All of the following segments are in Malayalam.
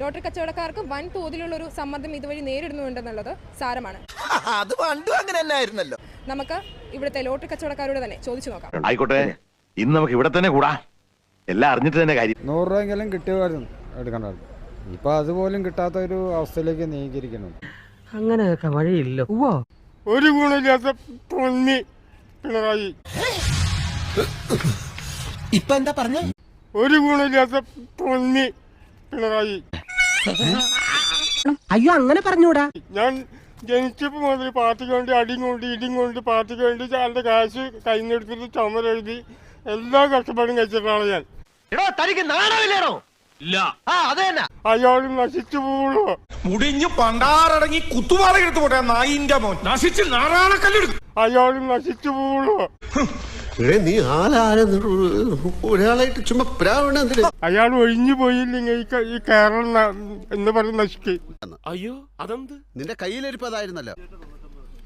ലോട്ടറി കച്ചവടക്കാർക്ക് വൻ തോതിലുള്ള ഒരു സമ്മർദ്ദം ഇതുവഴി നേരിടുന്നുണ്ടെന്നുള്ളത് സാരമാണ്. അത് പണ്ടും അങ്ങനെ തന്നെ ആയിരുന്നല്ലോ നമുക്ക് ഇവിടുത്തെ ലോട്ടറി കച്ചവടക്കാരോട് തന്നെ ചോദിച്ചു നോക്കാം. ആയിക്കോട്ടെ ഇന്ന് നമുക്ക് ഇവിടെ തന്നെ കൂടാ. എല്ലാം അറിഞ്ഞിട്ട് തന്നെ കാര്യം. നൂറ് രൂപയെങ്കിലും കിട്ടിയമായിരുന്നു എടുക്കണ്ടായിരുന്നു ഇപ്പൊ അതുപോലും കിട്ടാത്ത ഒരു അവസ്ഥയിലേക്ക് നീങ്ങിയിരിക്കണം അങ്ങനെയൊക്കെ വഴിയില്ല. ഉവ്വോ? ഒരു ഗുണമില്ലാത്ത പൊന്നി പിണറായി. ഇപ്പൊ എന്താ പറഞ്ഞു? ഒരു ഗുണമില്ലാത്ത പൊന്നി പിണറായി. അയ്യോ അങ്ങനെ പറഞ്ഞൂടാ. ഞാൻ ജനിച്ചപ്പോ മുതൽ പാർട്ടിക്ക് വേണ്ടി അടിയും കൊണ്ട് ഇടിയും കൊണ്ട് പാർട്ടിക്ക് വേണ്ടി അതിന്റെ കാശ് കൈന്നെടുത്തിട്ട് ചുമരെഴുതി എല്ലാ കഷ്ടപ്പാടും കഴിച്ചിട്ടാണ് ഞാൻ. എടോ തനിക്ക് നാണമില്ലേടോ? ഇല്ല. ആ അത് തന്നെ. അയാൾ നശിച്ചു പോകുള്ളൂ മുടിഞ്ഞു പണ്ടാറടങ്ങി കുത്തുപാറയെടുത്ത് പോട്ടെ നായിന്റെ മോൻ. നശിച്ച് നാറാണക്കല്ലെടുക്കും അയാൾ നശിച്ചു പോവുള്ളൂ. നീ ഒരാളായിട്ട് ചുമ്മാ പ്രാവണ അയാൾ ഒഴിഞ്ഞു പോയില്ലെങ്കിൽ ഈ കേരളം എന്ന് പറഞ്ഞ് നശിക്ക്. അയ്യോ അതെന്ത്? നിന്റെ കയ്യിലിരിപ്പതായിരുന്നല്ലോ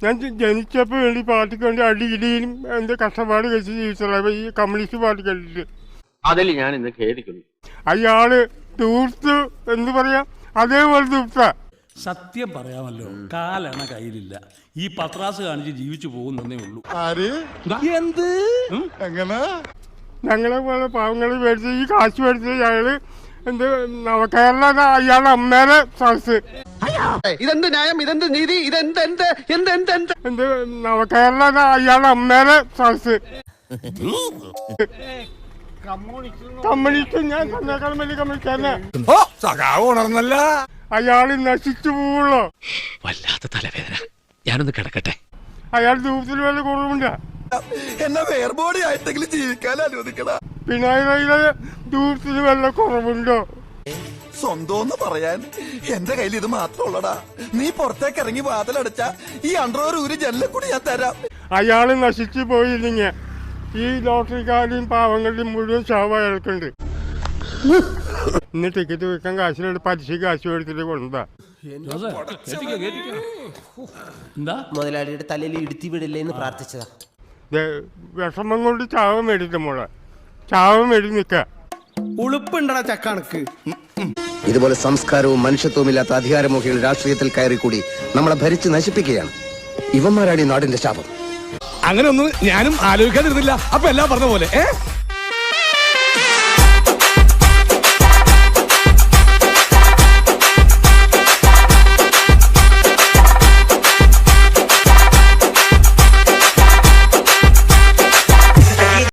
ഞാൻ ജനിച്ചപ്പോൾ വേണ്ടി പാർട്ടിക്ക് വേണ്ടി അടി ഇടിയും എന്റെ കഷ്ടപ്പാട് കഴിച്ച് ജീവിച്ചത് ഈ കമ്മ്യൂണിസ്റ്റ് പാർട്ടി കണ്ടിട്ട്. അതിൽ ഞാൻ ഇന്ന് ഖേദിക്കുന്നു. അയാൾ ദൂർത്ത് എന്ന് പറയാ. അതേപോലെ തീർത്ത സത്യം പറയാമല്ലോ കാലണ കയ്യിലില്ല. ഈ പത്രാസ് കാണിച്ച് ജീവിച്ചു പോകുന്നേ ഉള്ളൂ. എന്ത്? എങ്ങനെ? ഞങ്ങളെ പോലെ പാവങ്ങൾ മേടിച്ച് ഈ കാശ് മേടിച്ച് ഞങ്ങൾ എന്ത് നവകേരള അയാളുടെ അമ്മേനെ സദസ് ഇതെന്ത് ന്യായം? ഇതെന്ത് നീതി? ഇതെന്ത് എന്ത് എന്ത് എന്ത് എന്ത്? എന്ത് നവകേരള അയാളുടെ അമ്മേനെ സദസ് കമ്മ്യൂണിസ്റ്റ് ഞാൻ കമ്മ്യൂണിസ്റ്റ് ഉണർന്നല്ല. അയാൾ നശിച്ചു പോവുള്ളൂ. വല്ലാത്ത തലവേദന. ഞാനൊന്ന് കിടക്കട്ടെ. അയാൾ ദൂരത്തിൽ വല്ല കുറവുണ്ട് എന്നെ വേർബോഡി ആയിട്ടെങ്കിലും ജീവിക്കാൻ അനുവദിക്കണ പിണറായിയുടെ ദൂരത്തിൽ വല്ല കുറവുണ്ടോ? സ്വന്തം പറയാൻ. എന്റെ കയ്യിൽ ഇത് മാത്രമുള്ളടാ നീ പുറത്തേക്ക് ഇറങ്ങി വാതിലടച്ച ഈ അണ്ടർവെയർ ഒരു കൂടി ഞാൻ തരാം. അയാൾ നശിച്ചു പോയില്ലെങ്കിൽ ഈ ലോട്ടറിക്കാരെയും പാവങ്ങളുടെയും മുഴുവൻ ശവ അയാൾക്കുണ്ട്. ഇന്ന് ടിക്കറ്റ് വെക്കാൻ കാശിലെടുത്ത് പലിശ കാശ് മേടിച്ചിട്ട് കൊണ്ടാ മുതലാളിയുടെ തലയിൽ ഇടുത്തി വിടില്ലേ എന്ന് പ്രാർത്ഥിച്ചതാ. വിഷമം കൊണ്ട് ചാവം മേടിച്ച മോളെ. ചാവം മേടി നിക്ക. ഉളുപ്പുണ്ടടാ ചക്കണക്ക്. ഇതുപോലെ സംസ്കാരവും മനുഷ്യത്വവും ഇല്ലാത്ത അധികാരമോഹികൾ രാഷ്ട്രീയത്തിൽ കയറിക്കൂടി നമ്മളെ ഭരിച്ച് നശിപ്പിക്കുകയാണ്. ഇവന്മാരാണ് ഈ നാടിന്റെ ശാപം. അങ്ങനെ ഒന്നും ഞാനും ആലോചിക്കാതിരുന്നില്ല. അപ്പൊ എല്ലാം പറഞ്ഞ പോലെ ഏ?